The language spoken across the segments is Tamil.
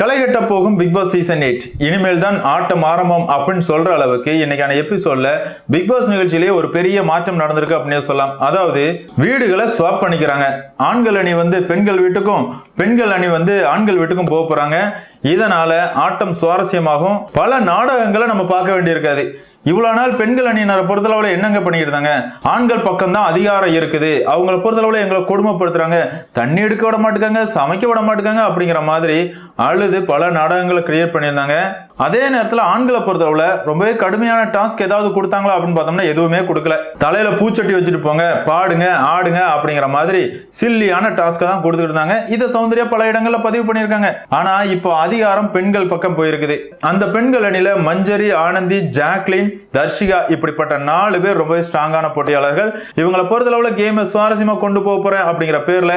களைகட்ட போகும் பிக் பாஸ் சீசன் எயிட் இனிமேல் தான் ஆட்டம் ஆரம்பம் அப்படின்னு சொல்ற அளவுக்கு இன்னைக்கான எபிசோட்ல பிக் பாஸ் நிகழ்ச்சியிலேயே ஒரு பெரிய மாற்றம் நடந்திருக்கு அப்படின்னு சொல்லலாம். அதாவது வீடுகளை ஸ்வாப் பண்ணிக்கிறாங்க. ஆண்கள் அணி வந்து பெண்கள் வீட்டுக்கும் பெண்கள் அணி வந்து ஆண்கள் வீட்டுக்கும் போக போறாங்க. இதனால ஆட்டம் சுவாரஸ்யமாகும். பல நாடகங்களை நம்ம பார்க்க வேண்டியிருக்காது. இவ்வளவு நாள் பெண்கள் அணியினரை பொறுத்தளவுல என்னங்க பண்ணிட்டு ஆண்கள் பக்கம் தான் அதிகாரம் இருக்குது. அவங்கள பொறுத்தளவுல எங்களை கொடுமைப்படுத்துறாங்க. தண்ணி எடுக்க விட மாட்டேங்காங்க சமைக்க விட மாட்டேங்காங்க அப்படிங்கிற மாதிரி அழுது பல நாடகங்களை கிரியேட் பண்ணியிருந்தாங்க. அதே நேரத்தில் ஆண்களை பொறுத்தளவில் ரொம்பவே கடுமையான டாஸ்க் ஏதாவது கொடுத்தாங்களா அப்படின்னு பார்த்தோம்னா எதுவுமே கொடுக்கல. தலையில் பூச்சட்டி வச்சுட்டு போங்க பாடுங்க ஆடுங்க அப்படிங்கிற மாதிரி சில்லியான டாஸ்க்கை தான் கொடுத்துட்டு இருந்தாங்க. இதை சௌந்தர்யா பல இடங்களில் பதிவு பண்ணியிருக்காங்க. ஆனால் இப்போ அதிகாரம் பெண்கள் பக்கம் போயிருக்குது. அந்த பெண்கள் அணியில் மஞ்சரி ஆனந்தி ஜாக்லின் தர்ஷிகா இப்படிப்பட்ட நாலு பேர் ரொம்பவே ஸ்ட்ராங்கான போட்டியாளர்கள். இவங்களை பொறுத்தளவில் கேமை சுவாரஸ்யமாக கொண்டு போக போகிறேன் அப்படிங்கிற பேரில்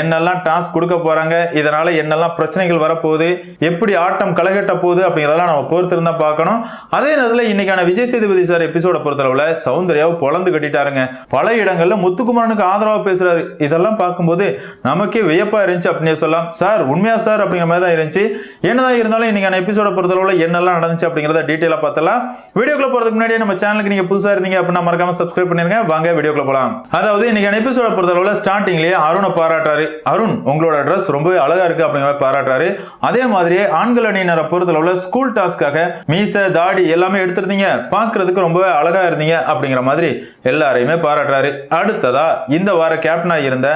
என்னெல்லாம் டாஸ்க் கொடுக்க போகிறாங்க இதனால் என்னெல்லாம் பிரச்சனைகள் வரப்போகுது. எப்படி ஆட்டம் களைகட்ட போகுது அப்படிங்கிறதெல்லாம் நம்ம பொறுத்திருந்தா பார்க்கணும். அதே நேரத்தில் இன்னைக்கான விஜய் சேதுபதி சார் எபிசோட பொறுத்தளவில் சௌந்தர்யாவை பொழந்து கட்டிட்டாருங்க. பல இடங்களில் முத்துக்குமாரனுக்கு ஆதரவாக பேசுறாரு. இதெல்லாம் பார்க்கும்போது நமக்கே வியப்பா இருந்துச்சு அப்படின்னு சொல்லலாம். சார் உண்மையா சார் அப்படிங்கிற மாதிரி தான் இருந்துச்சு. என்னதான் இருந்தாலும் இன்னைக்கான எபிசோட பொறுத்தளவில் என்னெல்லாம் நடந்துச்சு அப்படிங்கிறத டீட்டெயிலாக பார்த்தலாம் வீடியோக்குள்ள போறதுக்கு முன்னாடி நம்ம சேனலுக்கு நீங்க புதுசா இருந்தீங்க அப்படின்னா மறக்காம சப்ஸ்கிரைப் பண்ணிருங்க. வாங்க வீடியோக்குள்ள போலாம். அதாவது இன்னைக்கான எபிசோட பொறுத்தளவில் ஸ்டார்டிங்லேயே அருணை பாராட்டுறாரு. அருண் உங்களோட ட்ரெஸ் ரொம்பவே அழகா இருக்கு அப்படிங்கிற மாதிரி பாராட்டுறாரு. அதே மாதிரி ஆண்கள் அணியினரை பொறுத்தளவுல ஸ்கூல் டாஸ்க்காக மீச தாடி எல்லாமே எடுத்திருந்தீங்க. பார்க்கறதுக்கு ரொம்பவே அழகா இருந்தீங்க அப்படிங்கிற மாதிரி எல்லாரையுமே பாராட்டுறாரு. அடுத்ததா இந்த வார கேப்டனா இருந்த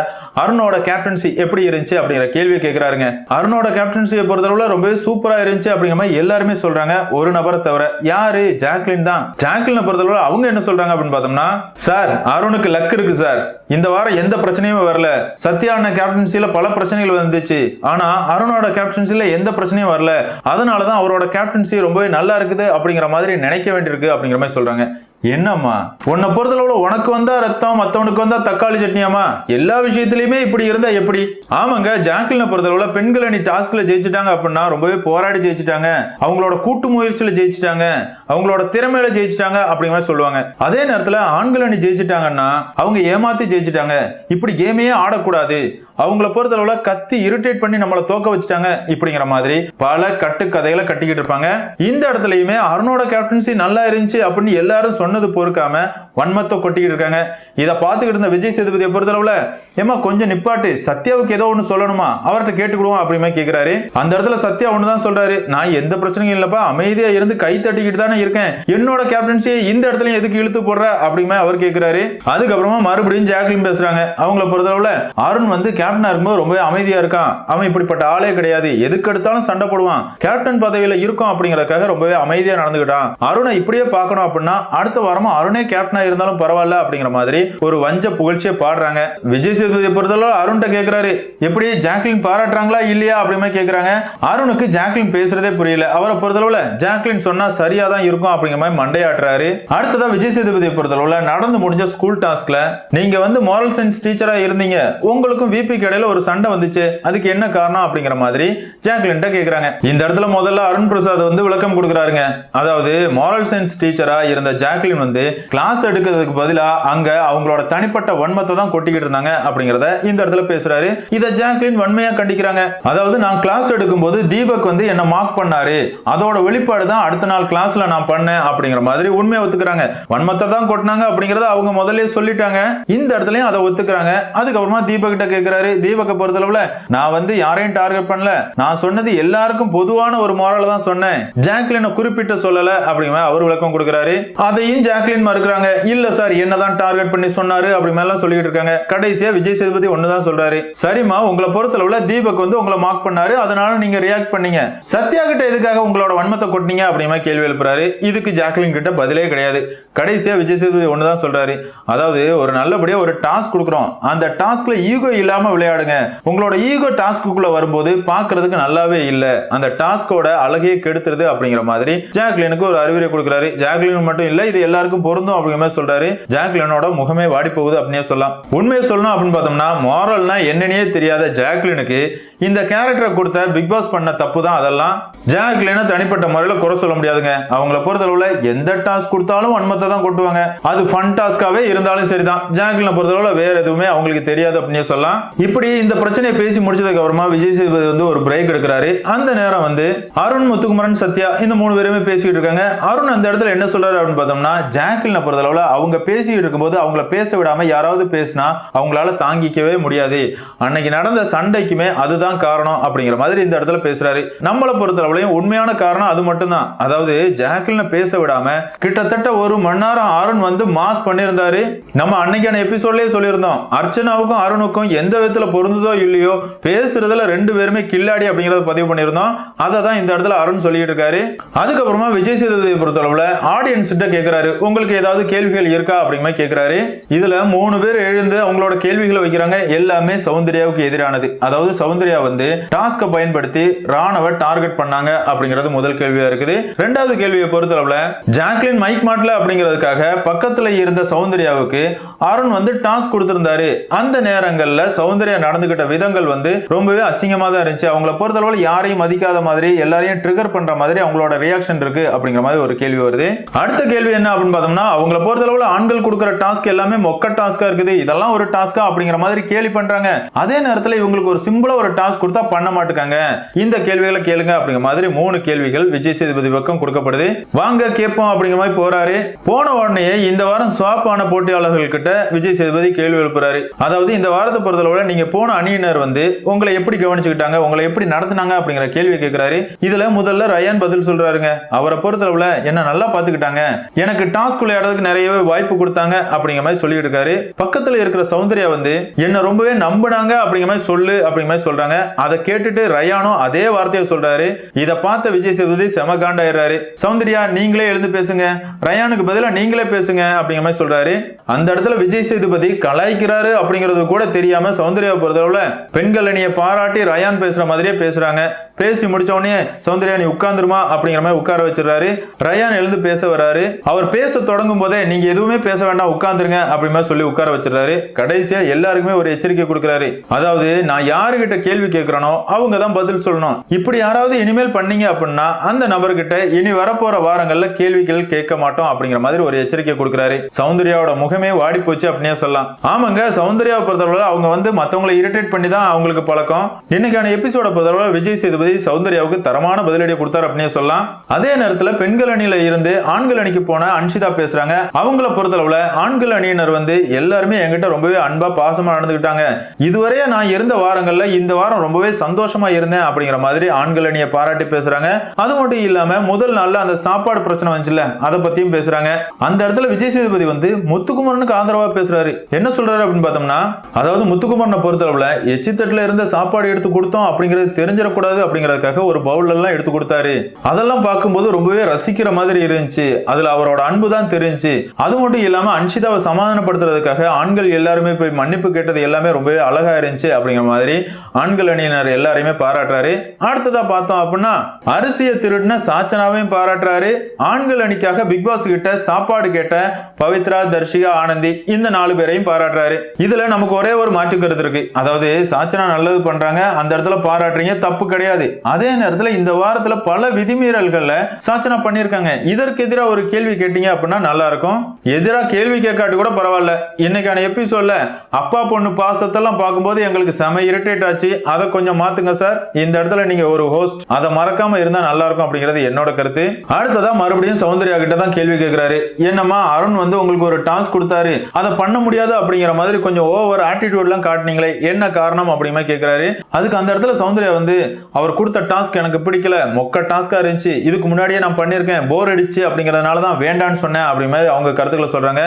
அருணோட கேப்டன்சி எப்படி இருந்துச்சு அப்படிங்கிற கேள்வி கேட்கிறாருங்க அருணோட கேப்டன்சியை பொறுத்தளவுல ரொம்பவே சூப்பரா இருந்துச்சு அப்படிங்கிற மாதிரி எல்லாருமே சொல்றாங்க. ஒரு நபரை தவிர யாரு? ஜாக்லின் தான். ஜாக்லினை பொறுத்தளவுல அவங்க என்ன சொல்றாங்க அப்படின்னு பார்த்தோம்னா சார் அருணுக்கு லக் இருக்கு சார். இந்த வாரம் எந்த பிரச்சனையுமே வரல. சத்யா அண்ணன் கேப்டன்சில பல பிரச்சனைகள் வந்துச்சு. ஆனா அருணோட கேப்டன் கேப்டன்சில எந்த பிரச்சனையும் வரல. அதனால தான் அவரோட கேப்டன்சி ரொம்பவே நல்லா இருக்குது அப்படிங்கிற மாதிரி நினைக்க வேண்டியிருக்கு அப்படிங்கிற மாதிரி சொல்றாங்க. என்னம்மா? உன்னை பொறுத்தளவுல உனக்கு வந்தா ரத்தம் மத்தவனுக்கு வந்தா தக்காளி சட்னியாமா எல்லா விஷயத்திலயுமே இப்படி இருந்தா எப்படி? ஆமாங்க ஜாக்லினை பொறுத்தளவுல பெண்கள் அணி டாஸ்க்ல ஜெயிச்சிட்டாங்க அப்படின்னா ரொம்பவே போராடி ஜெயிச்சிட்டாங்க. அவங்களோட கூட்டு முயற்சியில ஜெயிச்சிட்டாங்க. அவங்களோட திறமையில ஜெயிச்சிட்டாங்க அப்படிங்கிற மாதிரி சொல்லுவாங்க. அதே நேரத்துல ஆண்கள் அணி ஜெயிச்சிட்டாங்கன்னா அவங்க ஏமாத்தி ஜெயிச்சிட்டாங்க. இப்படி கேமையே ஆடக்கூடாது. அவங்கள பொறுத்தளவுல கத்தி இரிட்டேட் பண்ணி நம்மளை தோக்க வச்சுட்டாங்க இப்படிங்கிற மாதிரி பல கட்டுக்கதைகளை கட்டிக்கிட்டு இருப்பாங்க. இந்த இடத்துலயுமே அருணோட கேப்டன்சி நல்லா இருந்துச்சு அப்படின்னு எல்லாரும் சொன்னது பொறுக்காம வன்மத்தை கொட்டிக்கிட்டு இருக்காங்க. இதை பார்த்துக்கிட்டு இருந்த விஜய் சேதுபதியை பொறுத்தளவுல ஏமா கொஞ்சம் நிப்பாட்டு. சத்யாவுக்கு ஏதோ ஒன்று சொல்லணுமா? அவர்கிட்ட கேட்டுக்கிடுவோம் அப்படிமே கேட்கிறாரு அந்த இடத்துல சத்யா ஒன்று தான் சொல்றாரு. நான் எந்த பிரச்சனையும் இல்லப்பா. அமைதியா இருந்து கை தட்டிக்கிட்டு தானே இருக்கேன். என்னோட கேப்டன்சியை இந்த இடத்துல எதுக்கு இழுத்து போடுற? அப்படிமே அவர் கேட்கிறாரு அதுக்கப்புறமா மறுபடியும் ஜாக்லின் பேசுறாங்க. அவங்கள பொறுத்தளவுல அருண் வந்து கேப்டனா இருக்கும்போது ரொம்பவே அமைதியா இருக்கான். அவன் இப்படிப்பட்ட ஆளே கிடையாது. எதுக்கு எடுத்தாலும் சண்டை போடுவான். கேப்டன் பதவியில இருக்கும் அப்படிங்கறதுக்காக ரொம்பவே அமைதியா நடந்துக்கிட்டான் அருணை இப்படியே பார்க்கணும் அப்படின்னா அடுத்த வாரமும் அருணே கேப்டனா இருந்தாலும் பரவாயில்ல அப்படிங்கிற மாதிரி ஒரு வஞ்ச புகழ்ச்சியை பாடுறாங்க. விஜய் சேதுபதியை பொறுத்தளவு அருண்கிட்ட கேட்கிறாரு எப்படி ஜாக்லின் பாராட்டுறாங்களா இல்லையா அப்படிமே கேட்கறாங்க அருணுக்கு ஜாக்லின் பேசுறதே புரியல. அவரை பொறுத்தளவுல ஜாக்லின் சொன்னா சரியா தான் இருக்கும் அப்படிங்கிற மாதிரி மண்டையாட்டுறாரு. அடுத்ததா விஜய் சேதுபதியை பொறுத்தளவுல நடந்து முடிஞ்ச ஸ்கூல் டாஸ்க்ல நீங்க வந்து moral சயின்ஸ் டீச்சரா இருந்தீங்க. உங்களுக்கும் விபிக்கு இடையில ஒரு சண்டை வந்துச்சு. அதுக்கு என்ன காரணம் அப்படிங்கிற மாதிரி ஜாக்லின்ட்ட கேக்குறாங்க. இந்த இடத்துல முதல்ல அருண் பிரசாத் வந்து விளக்கம் கொடுக்குறாருங்க. அதாவது மாரல் சயின்ஸ் டீச்சரா இருந்த ஜாக்லின் வந்து கிளாஸ் எடுக்கிறதுக்கு பதிலா அங்க அவங்களோட தனிப்பட்ட வன்மத்தை தான் கொட்டிக்கிட்டு இருந்தாங்க அப்படிங்கறத இந்த இடத்துல பேசுறாரு. இத ஜாக்லின் வன்மையா கண்டிக்கிறாங்க. அதாவது நான் கிளாஸ் எடுக்கும்போது தீபக் வந்து என்ன மார்க் பண்ணாரு. அதோட வெளிப்பாடு தான் அடுத்த நாள் கிளாஸ்ல நான் பண்ணேன் அப்படிங்கிற மாதிரி உண்மையை ஒத்துக்கிறாங்க. வன்மத்தை தான் கொட்டினாங்க அப்படிங்கறத அவங்க முதல்ல சொல்லிட்டாங்க. இந்த இடத்துலயும் அதை ஒத்துக்கிறாங்க. அதுக்கப்புறமா தீபக் கிட்ட கேக்குறாரு தீபக்கை பொறுத்தளவுல. நான் வந்து யாரையும் டார்கெட் பண்ணல. நான் சொன்னது எல்லாருக்கும் பொதுவான ஒரு மாரல தான் சொன்னேன். ஜாக்லினை குறிப்பிட்டு சொல்லல அப்படிங்கிற அவர் விளக்கம் கொடுக்குறாரு. அதையும் ஜாக்லின் மறுக்கிறாங்க. இல்ல சார் என்னதான் டார்கெட் பண்ணி சொன்னாரு அப்படி மேலாம் சொல்லிட்டு இருக்காங்க. கடைசியா விஜய் சேதுபதி ஒண்ணுதான் சொல்றாரு. சரிம்மா உங்களை பொறுத்தளவுல தீபக் வந்து உங்களை மார்க் பண்ணாரு. அதனால நீங்க ரியாக்ட் பண்ணீங்க. சத்யா கிட்ட எதுக்காக உங்களோட வன்மத்தை கொட்டினீங்க அப்படிமா கேள்வி எழுப்புறாரு. இதுக்கு ஜாக்லின் கிட்ட பதிலே கிடையாது. கடைசியா விஜய் சேதுபதி ஒண்ணுதான் சொல்றாரு. அதாவது ஒரு நல்லபடியா ஒரு டாஸ்க் கொடுக்குறோம். அந்த டாஸ்க்ல ஈகோ இல்லாம விளையாடுங்க. உங்களோட ஈகோ டாஸ்க்குள்ள வரும்போது பார்க்கறதுக்கு நல்லாவே இல்ல. அந்த டாஸ்கோட அழகையே கெடுத்துருது அப்படிங்கிற மாதிரி ஜாக்லினுக்கு ஒரு அறிவுரை கொடுக்குறாரு. ஜாக்லின் மட்டும் இல்ல இது எல்லாருக்கும் பொருந்தும் அப்படிங்கிற மாதிரி சொல்றாரு. ஜாக்லினோட முகமே வாடி போகுது அப்படின்னே சொல்லலாம். உண்மையை சொல்லணும் அப்படின்னு பார்த்தோம்னா மாரல்னா என்னன்னே தெரியாத ஜாக்லினுக்கு இந்த கேரக்டரை கொடுத்த பிக் பாஸ் பண்ண தப்பு தான் அதெல்லாம். ஜாக்லினை தனிப்பட்ட முறையில் குறை சொல்ல முடியாதுங்க. அவங்கள பொறுத்தளவுல எந்த டாஸ்க் கொடுத்தாலும் வன்மத்தை தான் கொட்டுவாங்க. அது ஃபன் டாஸ்காவே இருந்தாலும் சரிதான். ஜாக்லினை பொறுத்தளவுல வேற எதுவுமே அவங்களுக்கு தெரியாது அப்படின்னு சொல்லலாம். இப்படி இந்த பிரச்சனையை பேசி முடிச்சதுக்கு அப்புறமா விஜய் சேதுபதி வந்து ஒரு பிரேக் எடுக்கிறாரு. அந்த நேரம் வந்து அருண் முத்துக்குமரன் சத்யா இந்த மூணு பேருமே பேசிக்கிட்டு இருக்காங்க. அருண் அந்த இடத்துல என்ன சொல்றாரு அப்படின்னு பார்த்தோம்னா ஜாக்லினை பொறுத்தளவுல அவங்க பேசிக்கிட்டு இருக்கும்போது அவங்கள பேச விடாம யாராவது பேசினா அவங்களால தாங்கிக்கவே முடியாது. அன்னைக்கு நடந்த சண்டைக்குமே அதுதான் காரணம் அப்படிங்கிற மாதிரி இந்த இடத்துல பேசுறாரு. நம்மளை பொறுத்தளவுலையும் உண்மையான காரணம் அது மட்டும்தான். அதாவது ஜாக்லினை பேச விடாம கிட்டத்தட்ட ஒரு மணி நேரம் அருண் வந்து மாஸ் பண்ணியிருந்தாரு. நம்ம அன்னைக்கான எபிசோட்லயே சொல்லியிருந்தோம். அர்ச்சனாவுக்கும் அருணுக்கும் எந்த விதத்தில் பொருந்ததோ இல்லையோ பேசுறதுல ரெண்டு பேருமே கில்லாடி அப்படிங்கறத பதிவு பண்ணியிருந்தோம். அதை தான் இந்த இடத்துல அருண் சொல்லிட்டு இருக்காரு. அதுக்கப்புறமா விஜய் சேதுபதியை பொறுத்தளவுல ஆடியன்ஸ் கிட்ட கேட்கிறாரு உங்களுக்கு ஏதாவது கேள்விகள் இருக்கா அப்படிங்கிற கேட்கிறாரு இதுல மூணு பேர் எழுந்து அவங்களோட கேள்விகளை வைக்கிறாங்க. எல்லாமே சௌந்தர்யாவுக்கு எதிரானது. அதாவது சௌந்தர்யா வந்து டாஸ்கை பயன்படுத்தி ராணுவ டார்கெட் பண்ணாங்க அப்படிங்கிறது முதல் கேள்வியா இருக்குது. ரெண்டாவது கேள்வியை பொறுத்தளவுல ஜாக்லின் மைக் மாட்டல அப்படிங்கிறதுக்காக பக்கத்துல இருந்த சௌந்தர்யாவுக்கு அருண் வந்து டாஸ்க் கொடுத்திருந்தாரு. அந்த நேரங்கள்ல சௌந்தர்யா நடந்துகிட்ட விதங்கள் வந்து ரொம்பவே அசிங்கமா தான் இருந்துச்சு. அவங்கள பொறுத்தளவில் யாரையும் மதிக்காத மாதிரி எல்லாரையும் ட்ரிகர் பண்ற மாதிரி அவங்களோட ரியாக்ஷன் இருக்கு அப்படிங்கிற மாதிரி ஒரு கேள்வி வருது. அடுத்த கேள்வி என்ன அப்படின்னு பார்த்தோம்னா அவங்கள பொறுத்தளவில் ஆண்கள் கொடுக்குற டாஸ்க் எல்லாமே மொக்க டாஸ்கா இருக்குது. இதெல்லாம் ஒரு டாஸ்கா அப்படிங்கிற மாதிரி கேள்வி பண்றாங்க. அதே நேரத்துல இவங்களுக்கு ஒரு சிம்பிளா ஒரு டாஸ்க் கொடுத்தா பண்ண மாட்டுக்காங்க. இந்த கேள்விகளை கேளுங்க அப்படிங்கிற மாதிரி மூணு கேள்விகள் விஜய் சேதுபதி பக்கம் கொடுக்கப்படுது. வாங்க கேட்போம் அப்படிங்கிற மாதிரி போறாரு. போன உடனே இந்த வாரம் சுவாப்பான போட்டியாளர்கள் கிட்ட விஜய் சேதுபதி கேள்வி எழுப்புறாரு. அதாவது இந்த வாரத்தை பொறுத்தளவுல நீங்க போன அணியினர் வந்து உங்களை எப்படி கவனிச்சுக்கிட்டாங்க உங்களை எப்படி நடத்தினாங்க அப்படிங்கிற கேள்வி கேட்கிறாரு இதுல முதல்ல ரயான் பதில் சொல்றாருங்க. அவரை பொறுத்தளவுல என்ன நல்லா பாத்துக்கிட்டாங்க. எனக்கு டாஸ்க் விளையாடுறதுக்கு நிறையவே வாய்ப்பு கொடுத்தாங்க அப்படிங்கிற மாதிரி சொல்லிட்டு இருக்காரு பக்கத்துல இருக்கிற சௌந்தர்யா வந்து என்ன ரொம்பவே நம்பினாங்க அப்படிங்கிற மாதிரி சொல்லு அப்படிங்கிற மாதிரி சொல்றாங்க. அதை கேட்டுட்டு ரயானும் அதே வார்த்தையை சொல்றாரு. இதை பார்த்த விஜய் சேதுபதி செம காண்டாயிடுறாரு. சௌந்தர்யா நீங்களே எழுந்து பேசுங்க. ரயானுக்கு பதிலாக நீங்களே பேசுங்க அப்படிங்கிற மாதிரி சொல்றாரு. அந்த இடத்துல விஜய் சேதுபதி கலாய்க்கிறாரு அப்படிங்கிறது கூட தெரியாம சௌந்தர்யா பொறுத்தளவுல பெண்கள் அணியை பாராட்டி ரயான் பேசுற மாதிரியே பேசுறாங்க. பேசி முடிச்ச உடனே சௌந்தர்யா நீ உட்கார்ந்துருமா? அப்படிங்கிற மாதிரி உட்கார வச்சிடறாரு. ரயான் எழுந்து பேச வர்றாரு. அவர் பேச தொடங்கும் போதே நீங்க எதுவுமே பேச வேண்டாம் உட்கார்ந்துருங்க அப்படி மாதிரி சொல்லி உட்கார வச்சிடறாரு. கடைசியா எல்லாருக்குமே ஒரு எச்சரிக்கை கொடுக்குறாரு. அதாவது நான் யாருகிட்ட கேள்வி கேட்கிறேனோ அவங்க தான் பதில் சொல்லணும். இப்படி யாராவது இனிமேல் பண்ணீங்க அப்படின்னா அந்த நபர்கிட்ட இனி வரப்போற வாரங்கள்ல கேள்விகள் கேட்க மாட்டோம் அப்படிங்கிற மாதிரி ஒரு எச்சரிக்கை கொடுக்குறாரு. சௌந்தர்யாவோட முகமே வாடி போச்சு அப்படின்னே சொல்லலாம். ஆமாங்க சௌந்தர்யாவை பொறுத்தளவில் அவங்க வந்து மற்றவங்களை இரிட்டேட் பண்ணி தான் அவங்களுக்கு பழக்கம். இன்னைக்கான எபிசோட பொறுத்தளவில் விஜய் சேதுபதி சௌந்தர்யாவுக்கு தரமான பதிலடி கொடுத்தார் அப்படின்னே சொல்லலாம். அதே நேரத்தில் பெண்கள் அணியில இருந்து ஆண்கள் அணிக்கு போன அன்ஷிதா பேசுறாங்க. அவங்கள பொறுத்தளவில் ஆண்கள் அணியினர் வந்து எல்லாருமே என்கிட்ட ரொம்பவே அன்பா பாசமா நடந்துகிட்டாங்க. இதுவரையே நான் இருந்த வாரங்கள்ல இந்த வாரம் ரொம்பவே சந்தோஷமா இருந்தேன் அப்படிங்கிற மாதிரி ஆண்கள் அணியை பாராட்டி பேசுறாங்க. அது மட்டும் இல்லாம முதல் நாள்ல அந்த சாப்பாடு பிரச்சனை வந்துச்சுல அதை பத்தியும் பேசுறாங்க. அந்த இடத்துல விஜய் சேதுபதி வந்து முத்துக்குமரனுக்கு ஆதரவு பேசுறாரு. என்ன சொல்றாரு அப்படின்னு பார்த்தோம்னா அதாவது முத்துக்குமரனை பொறுத்தளவுல எச்சித்தட்டுல இருந்த சாப்பாடு எடுத்து கொடுத்தோம் அப்படிங்கிறது தெரிஞ்சிடக்கூடாது அப்படிங்கிறதுக்காக ஒரு பவுல் எல்லாம் எடுத்து கொடுத்தாரு. அதெல்லாம் பார்க்கும்போது ரொம்பவே ரசிக்கிற மாதிரி இருந்துச்சு. அதுல அவரோட அன்பு தான் தெரிஞ்சு அது மட்டும் இல்லாம அன்ஷிதாவை சமாதானப்படுத்துறதுக்காக ஆண்கள் எல்லாருமே போய் மன்னிப்பு கேட்டது எல்லாமே ரொம்பவே அழகா இருந்துச்சு அப்படிங்கிற மாதிரி ஆண்கள் அணியினர் எல்லாரையுமே பாராட்டுறாரு. அடுத்ததா பார்த்தோம் அப்படின்னா அரிசியை திருடின சாச்சனாவையும் பாராட்டுறாரு. ஆண்கள் அணிக்காக பிக் பாஸ் கிட்ட சாப்பாடு கேட்ட பவித்ரா தர்ஷிகா ஆனந்தி இந்த நாலு பேரையும் பாராட்டுறாரு. இதுல நமக்கு ஒரே ஒரு மாற்று கருத்து இருக்கு. அதாவது சாச்சனா நல்லது பண்றாங்க அந்த இடத்துல பாராட்டுறீங்க தப்பு கிடையாது. அதே நேரத்துல இந்த வாரத்துல பல விதிமீறல்கள்ல சாச்சனா பண்ணியிருக்காங்க. இதற்கு எதிராக ஒரு கேள்வி கேட்டீங்க அப்படின்னா நல்லா இருக்கும். எதிராக கேள்வி கேட்காட்டி கூட பரவாயில்ல. இன்னைக்கான எபிசோட்ல அப்பா பொண்ணு பாசத்தெல்லாம் பார்க்கும்போது எங்களுக்கு செம இரிட்டேட் ஆச்சு. அதை கொஞ்சம் மாத்துங்க சார். இந்த இடத்துல நீங்க ஒரு ஹோஸ்ட் அதை மறக்காம இருந்தா நல்லா இருக்கும் அப்படிங்கிறது என்னோட கருத்து. அடுத்ததா மறுபடியும் சௌந்தர்யா கிட்ட தான் கேள்வி கேட்கிறாரு. என்னம்மா அருண் வந்து உங்களுக்கு ஒரு டாஸ்க் கொடுத்தாரு. அதை பண்ண முடியாது அப்படிங்கிற மாதிரி கொஞ்சம் ஓவர் ஆட்டிடியூட்லாம் காட்டுனீங்களே என்ன காரணம் அப்படிமா கேட்குறாரு அதுக்கு அந்த இடத்துல சௌந்தர்யா வந்து அவர் கொடுத்த டாஸ்க் எனக்கு பிடிக்கல மொக்க டாஸ்க்காக இருந்துச்சு இதுக்கு முன்னாடியே நான் பண்ணியிருக்கேன் போர் அடிச்சு அப்படிங்கறதுனால தான் வேண்டான்னு சொன்னேன் அப்படி மாதிரி அவங்க கருத்துக்களை சொல்கிறாங்க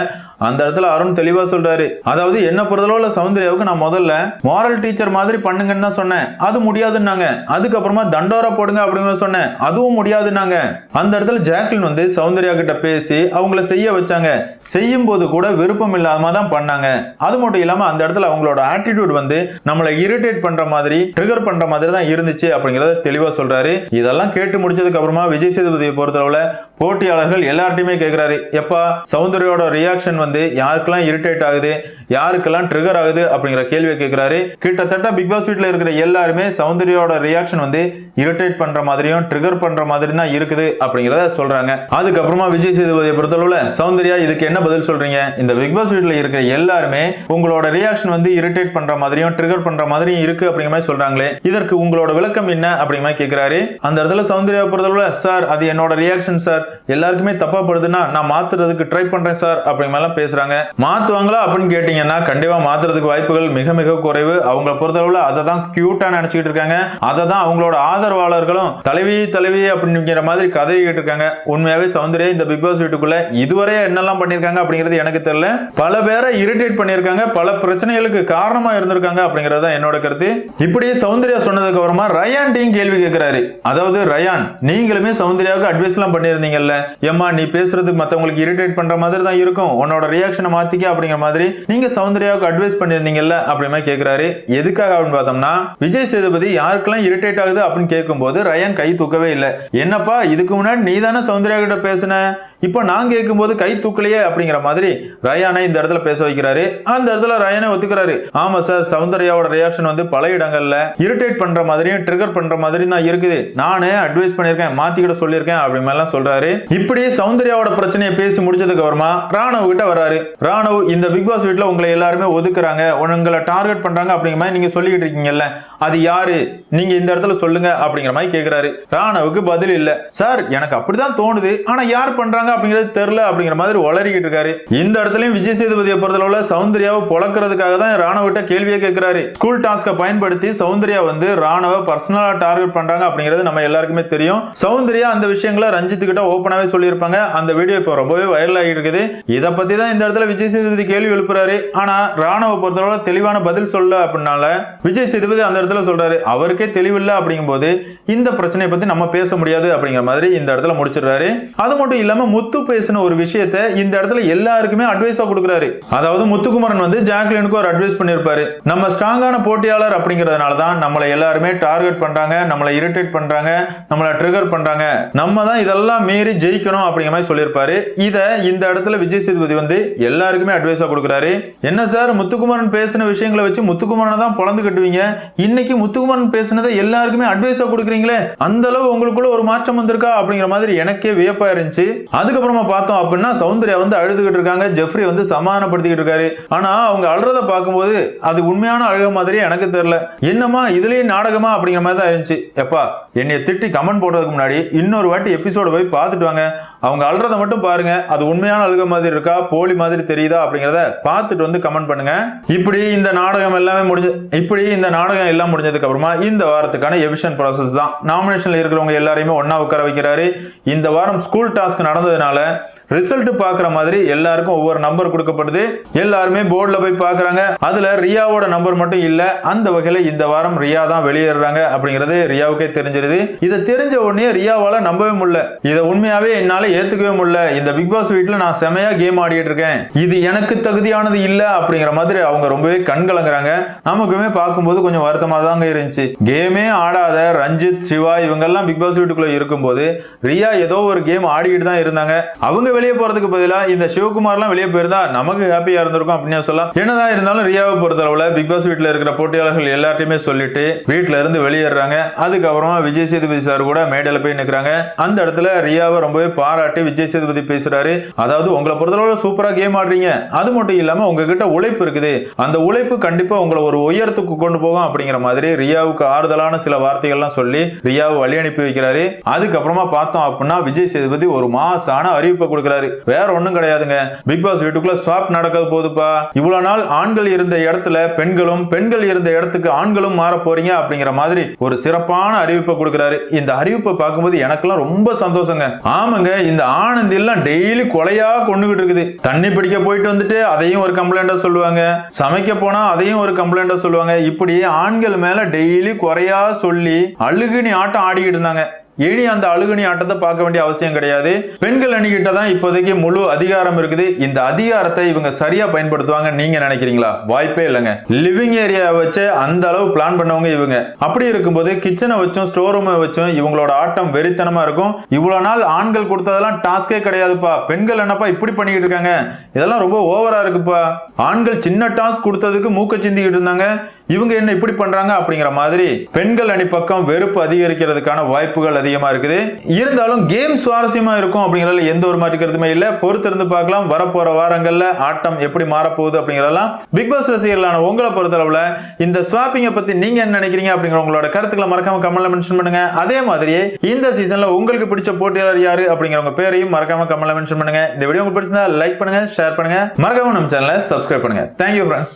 அந்த இடத்துல அருண் தெளிவாக சொல்கிறாரு அதாவது என்ன பொறுத்தளவுல சௌந்தர்யாவுக்கு நான் முதல்ல மாரல் டீச்சர் மாதிரி பண்ணுங்கன்னு தான் சொன்னேன். அது முடியாதுன்னாங்க. அதுக்கப்புறமா தண்டோரா போடுங்க அப்படின்னு சொன்னேன். அதுவும் முடியாதுன்னாங்க. அந்த இடத்துல ஜாக்லின் வந்து சௌந்தர்யா கிட்ட பேசி அவங்கள செய்ய வச்சாங்க. செய்யும் போது கூட விருப்பம் இல்லாம தான் பண்ணாங்க. அது மட்டும் இல்லாம அந்த இடத்துல அவங்களோட ஆட்டிடியூட் வந்து நம்மளை இரிட்டேட் பண்ற மாதிரி ட்ரிகர் பண்ற மாதிரி தான் இருந்துச்சு அப்படிங்கறத தெளிவா சொல்றாரு. இதெல்லாம் கேட்டு முடிச்சதுக்கு அப்புறமா விஜய் சேதுபதியை பொறுத்தளவுல போட்டியாளர்கள் எல்லார்ட்டையுமே கேட்கிறாரு எப்பா சௌந்தர்யோட ரியாக்ஷன் வந்து யாருக்கெல்லாம் இரிட்டேட் ஆகுது யாருக்கெல்லாம் ட்ரிகர் ஆகுது அப்படிங்கிற கேள்வியை கேட்கிறாரு கிட்டத்தட்ட பிக் பாஸ் வீட்டில் இருக்கிற எல்லாருமே சௌந்தர்யோட ரியாக்ஷன் வந்து இரிட்டேட் பண்ற மாதிரியும் ட்ரிகர் பண்ற மாதிரி தான் இருக்குது அப்படிங்கிறத சொல்றாங்க. அதுக்கப்புறமா விஜய் சேதுபதியை பொறுத்தளவுல சௌந்தர்யா இதுக்கு என்ன பதில் சொல்றீங்க? இந்த பிக் பாஸ் வீட்டில் இருக்கிற எல்லாருமே உங்களோட ரியாக்ஷன் வந்து இரிட்டேட் பண்ற மாதிரியும் ட்ரிகர் பண்ற மாதிரியும் இருக்கு அப்படிங்கிற மாதிரி சொல்றாங்களே இதற்கு உங்களோட விளக்கம் என்ன அப்படிங்கிற மாதிரி கேட்கிறாரு அந்த இடத்துல சௌந்தர்யா பொறுத்தளவுல சார் அது என்னோட ரியாக்ஷன் சார். எல்லாருக்குமே தப்பா படுதுன்னா நான் மாத்துறதுக்கு ட்ரை பண்றேன் சார் அப்படிங்கிற மாதிரிலாம் பேசுறாங்க. மாத்துவாங்களா அப்படின்னு கேட்டீங்கன்னா கண்டிப்பா மாத்துறதுக்கு வாய்ப்புகள் மிக மிக குறைவு. அவங்கள பொறுத்தளவுல அதை தான் கியூட்டா நினச்சிக்கிட்டு இருக்காங்க. அதை தான் அவங்களோட ஆதரவாளர்களும் தலைவி தலைவி அப்படிங்கிற மாதிரி கதறிக்கிட்டு இருக்காங்க உண்மையாவே சௌந்தர்யா இந்த பிக் பாஸ் வீட்டுக்குள்ள இதுவரை என்னெல்லாம் பண்ணிருக்காங்க அப்படிங்கிறது எனக்கு தெரியல. பல பேரை இரிட்டேட் பண்ணிருக்காங்க பல பிரச்சனைகளுக்கு காரணமா இருந்திருக்காங்க அப்படிங்கிறது தான் என்னோட கருத்து. இப்படி சௌந்தர்யா சொன்னதுக்கு அப்புறமா ரயான் டீம் கேள்வி கேட்கிறாரு. அதாவது ரயான் நீங்களுமே சௌந்தர்யாவுக்கு அட்வைஸ் எல்லாம் பண்ணிருந்தீங்கல்ல ஏம்மா நீ பேசுறது மத்தவங்களுக்கு இரிட்டேட் பண்ற மாதிரி தான் இருக்கும். உன்னோட ரியாக்ஷனை மாத்திக்க அப்படிங்கிற மாதிரி நீங்க சௌந்தர்யாவுக்கு அட்வைஸ் பண்ணிருந்தீங்கல்ல அப்படிமா கேட்கிறாரு. எதுக்காக அப்படின்னு பார்த்தோம்னா விஜய் சேதுபதி யாருக்கெல்லாம் இரிட்டேட் ஆகுது அப்படின்னு கேட்கும்போது ரயான் கை தூக்கவே இல்லை. என்னப்பா இதுக்கு முன்னாடி நீ தானே சௌந்தர்யா கிட்ட பேசுன? இப்போ நான் கேட்கும்போது கை தூக்கலையே அப்படிங்கிற மாதிரி ரயானை இந்த இடத்துல பேச வைக்கிறாரு. அந்த இடத்துல ரயானை ஒத்துக்கிறாரு. ஆமா சார் சௌந்தர்யாவோட ரியாக்ஷன் வந்து பல இடங்கள்ல இரிட்டேட் பண்ற மாதிரியும் ட்ரிகர் பண்ற மாதிரி தான் இருக்குது. நானே அட்வைஸ் பண்ணியிருக்கேன் மாத்திக்கிட சொல்லியிருக்கேன் அப்படி மாதிரிலாம் சொல்றாரு. இப்படி சௌந்தர்யாவோட பிரச்சனையை பேசி முடிச்சதுக்கு அப்புறமா ராணவ் கிட்ட வராரு ராணவ் இந்த பிக் பாஸ் வீட்டில் உங்களை எல்லாருமே ஒதுக்குறாங்க உங்களை டார்கெட் பண்றாங்க அப்படிங்கிற மாதிரி நீங்க சொல்லிக்கிட்டு இருக்கீங்கல்ல அது யாரு? நீங்க இந்த இடத்துல சொல்லுங்க அப்படிங்கிற மாதிரி கேக்குறாரு. ராணவுக்கு பதில் இல்ல. சார் எனக்கு அப்படிதான் தோணுது. ஆனா யார் பண்றாங்க அப்படிங்கிறது தெரியல அப்படிங்கிற மாதிரி உளறிக்கிட்டு இருக்காரு. இந்த இடத்துலயும் விஜய் சேதுபதியை பொறுத்தளவுல சௌந்தர்யாவை பொழக்கிறதுக்காக தான் ராணுவட்ட கேள்வியை கேட்கிறாரு ஸ்கூல் டாஸ்கை பயன்படுத்தி சௌந்தர்யா வந்து ராணுவ பர்சனலா டார்கெட் பண்றாங்க அப்படிங்கிறது நம்ம எல்லாருக்குமே தெரியும். சௌந்தர்யா அந்த விஷயங்களை ரஞ்சித் கிட்ட ஓப்பனாவே சொல்லியிருப்பாங்க. அந்த வீடியோ இப்போ ரொம்பவே வைரல் ஆகிட்டு இருக்குது. இதை பத்தி தான் இந்த இடத்துல விஜய் சேதுபதி கேள்வி எழுப்புறாரு. ஆனா ராணுவ பொறுத்தளவுல தெளிவான பதில் சொல்ல அப்படின்னால விஜய் சேதுபதி அந்த இடத்துல சொல்றாரு. அவருக்கே தெளிவில்லை அப்படிங்கும்போது இந்த பிரச்சனையை பத்தி நம்ம பேச முடியாது அப்படிங்கிற மாதிரி இந்த இடத்துல முடிச்சிடுறாரு. அது மட்டும் இல்லாம முத்து பேசின ஒரு விஷயத்த இந்த இடத்துல எல்லாருக்குமே அட்வைஸா கொடுக்குறாரு. அதாவது முத்துக்குமரன் வந்து ஜாக்லினுக்கு ஒரு அட்வைஸ் பண்ணியிருப்பாரு நம்ம ஸ்ட்ராங்கான போட்டியாளர் அப்படிங்கிறதுனால தான் நம்மளை எல்லாருமே டார்கெட் பண்றாங்க நம்மளை இரிட்டேட் பண்றாங்க நம்மளை ட்ரிகர் பண்றாங்க. நம்ம தான் இதெல்லாம் மீறி ஜெயிக்கணும் அப்படிங்கிற மாதிரி சொல்லியிருப்பாரு. இதை இந்த இடத்துல விஜய் சேதுபதி வந்து எல்லாருக்குமே அட்வைஸா கொடுக்குறாரு. என்ன சார் முத்துக்குமரன் பேசின விஷயங்களை வச்சு முத்துக்குமரனை தான் பொழந்து கட்டுவீங்க? இன்னைக்கு முத்துக்குமரன் பேசினதை எல்லாருக்குமே அட்வைஸா கொடுக்குறீங்களே? அந்த அளவு உங்களுக்குள்ள ஒரு மாற்றம் வந்திருக்கா அப்படிங்கிற மாதிரி எனக்கே வியப்பா இருந்துச்சு. அது அதுக்கப்புறமா பார்த்தோம் அப்படின்னா சௌந்தர்யா வந்து அழுதுகிட்டு இருக்காங்க. ஜெஃப்ரி வந்து சமாதானப்படுத்திக்கிட்டு இருக்காரு. ஆனா அவங்க அழுறத பார்க்கும்போது அது உண்மையான அழுக மாதிரி எனக்கு தெரியல. என்னமா இதுலயே நாடகமா அப்படிங்கிற மாதிரி தான் இருந்துச்சு. எப்பா என்னைய திட்டி கமெண்ட் போடுறதுக்கு முன்னாடி இன்னொரு வாட்டி எபிசோட போய் பார்த்துட்டு வாங்க. அவங்க அழுறத மட்டும் பாருங்க. அது உண்மையான அழுக மாதிரி இருக்கா? போலி மாதிரி தெரியுதா? அப்படிங்கிறத பார்த்துட்டு வந்து கமெண்ட் பண்ணுங்க. இப்படி இந்த நாடகம் எல்லாமே முடிஞ்சு இப்படி இந்த நாடகம் எல்லாம் முடிஞ்சதுக்கு அப்புறமா இந்த வாரத்துக்கான எவிஷன் ப்ராசஸ் தான். நாமினேஷன்ல இருக்கிறவங்க எல்லாரையுமே ஒன்னா உட்கார வைக்கிறாரு. இந்த வாரம் ஸ்கூல் டாஸ்க் நடந்ததுனால ரிசல்ட் பார்க்குற மாதிரி எல்லாருக்கும் ஒவ்வொரு நம்பர் கொடுக்கப்படுது. எல்லாருமே போர்டில் போய் பார்க்குறாங்க. அதில் ரியாவோட நம்பர் மட்டும் இல்லை. அந்த வகையில் இந்த வாரம் ரியா தான் வெளியேறாங்க அப்படிங்கிறது ரியாவுக்கே தெரிஞ்சிருது. இதை தெரிஞ்ச உடனே ரியாவால் நம்பவே முடியல. இதை உண்மையாகவே என்னால் ஏற்றுக்கவே முடியல. இந்த பிக் பாஸ் வீட்டில் நான் செமையாக கேம் ஆடிட்டு இருக்கேன். இது எனக்கு தகுதியானது இல்லை அப்படிங்கிற மாதிரி அவங்க ரொம்பவே கண்கலங்குறாங்க நமக்குமே பார்க்கும்போது கொஞ்சம் வருத்தமாக தாங்க இருந்துச்சு. கேமே ஆடாத ரஞ்சித் சிவா இவங்கெல்லாம் பிக் பாஸ் வீட்டுக்குள்ளே இருக்கும்போது ரியா ஏதோ ஒரு கேம் ஆடிக்கிட்டு தான் இருந்தாங்க. அவங்க வெளியே போறதுக்கு பதிலாக இந்த சிவகுமார்லாம் வெளியே போயிருந்தா நமக்கு ஹாப்பியா இருந்திருக்கும் அப்படின்னு சொல்லலாம். என்னதான் இருந்தாலும் ரியாவை பொறுத்தளவுல பிக் பாஸ் வீட்டில் இருக்கிற போட்டியாளர்கள் எல்லாத்தையுமே சொல்லிட்டு வீட்டில இருந்து வெளியேறாங்க அதுக்கப்புறமா விஜய் சேதுபதி சார் கூட மேடையில் போய் நிற்கிறாங்க அந்த இடத்துல ரியாவை ரொம்பவே பாராட்டி விஜய் சேதுபதி பேசுறாரு. அதாவது உங்களை பொறுத்தளவுல சூப்பரா கேம் ஆடுறீங்க. அது மட்டும் இல்லாம உங்ககிட்ட உழைப்பு இருக்குது. அந்த உழைப்பு கண்டிப்பா உங்களை ஒரு உயரத்துக்கு கொண்டு போகும் அப்படிங்கிற மாதிரி ரியாவுக்கு ஆறுதலான சில வார்த்தைகள்லாம் சொல்லி ரியாவை வழி அனுப்பி வைக்கிறாரு. அதுக்கப்புறமா பார்த்தோம் அப்படின்னா விஜய் சேதுபதி ஒரு மாசான அறிவிப்பை கொடுக்குறாரு. வேற ஒண்ணும் கிடையாதுங்க. பிக் பாஸ் வீட்டுக்குள்ள ஸ்வாப் நடக்க போகுதுப்பா. இவ்வளவு நாள் ஆண்கள் இருந்த இடத்துல பெண்களும் பெண்கள் இருந்த இடத்துக்கு ஆண்களும் மாற போறீங்க அப்படிங்கிற மாதிரி ஒரு சிறப்பான அறிவிப்பை கொடுக்குறாரு. இந்த அறிவிப்பை பார்க்கும்போது எனக்கெல்லாம் ரொம்ப சந்தோஷங்க. ஆமாங்க இந்த ஆனந்தி எல்லாம் டெய்லி கொலையா கொண்டுகிட்டு இருக்குது. தண்ணி பிடிக்க போயிட்டு வந்துட்டு அதையும் ஒரு கம்ப்ளைண்டா சொல்லுவாங்க. சமைக்க போனா அதையும் ஒரு கம்ப்ளைண்டா சொல்லுவாங்க. இப்படி ஆண்கள் மேல டெய்லி குறையா சொல்லி அழுகுனி ஆட்டம் ஆடிக்கிட்டு இருந்தாங்க. இனி அந்த அழுகுனி ஆட்டத்தை பார்க்க வேண்டிய அவசியம் கிடையாது. பெண்கள் அணிகிட்ட தான் இப்போதைக்கு முழு அதிகாரம் இருக்குது. இந்த அதிகாரத்தை இவங்க சரியா பயன்படுத்துவாங்க நீங்க நினைக்கிறீங்களா? வாய்ப்பே இல்லைங்க. லிவிங் ஏரியா வச்சு அந்த அளவு பிளான் பண்ணவங்க இவங்க. அப்படி இருக்கும்போது கிச்சனை வச்சும் ஸ்டோர் ரூமை வச்சும் இவங்களோட ஆட்டம் வெறித்தனமா இருக்கும். இவ்வளவு நாள் ஆண்கள் கொடுத்ததெல்லாம் டாஸ்கே கிடையாதுப்பா. பெண்கள் என்னப்பா இப்படி பண்ணிக்கிட்டு இருக்காங்க? இதெல்லாம் ரொம்ப ஓவரா இருக்குப்பா. ஆண்கள் சின்ன டாஸ்க் கொடுத்ததுக்கு மூக்க சிந்திக்கிட்டு இருந்தாங்க. இவங்க என்ன இப்படி பண்றாங்க அப்படிங்கிற மாதிரி பெண்கள் அணி பக்கம் வெறுப்பு அதிகரிக்கிறதுக்கான வாய்ப்புகள் அதிகமா இருக்குது. இருந்தாலும் கேம் சுவாரஸ்யமா இருக்கும் அப்படிங்கறதுல எந்த ஒரு மாற்று கருத்துமே இல்ல. பொறுத்திருந்து பார்க்கலாம். வரப்போற வாரங்கள்ல ஆட்டம் எப்படி மாறப்போகுது அப்படிங்கறதெல்லாம் பிக் பாஸ் ரசிகர்களான உங்களை பொறுத்தளவுல இந்த ஸ்வாப்பிங்கை பத்தி நீங்க என்ன நினைக்கிறீங்க அப்படிங்கிற உங்களோட கருத்துக்களை மறக்காம கமெண்ட்ல மென்ஷன் பண்ணுங்க. அதே மாதிரியே இந்த சீசன்ல உங்களுக்கு பிடிச்ச போட்டியாளர் யாரு அப்படிங்கிறவங்க பேரையும் மறக்காம கமெண்ட்ல மென்ஷன் பண்ணுங்க. இந்த வீடியோ உங்களுக்கு பிடிச்சிருந்தா லைக் பண்ணுங்க ஷேர் பண்ணுங்க. மறக்காம நம்ம சேனலை சப்ஸ்கிரைப் பண்ணுங்க. Thank you friends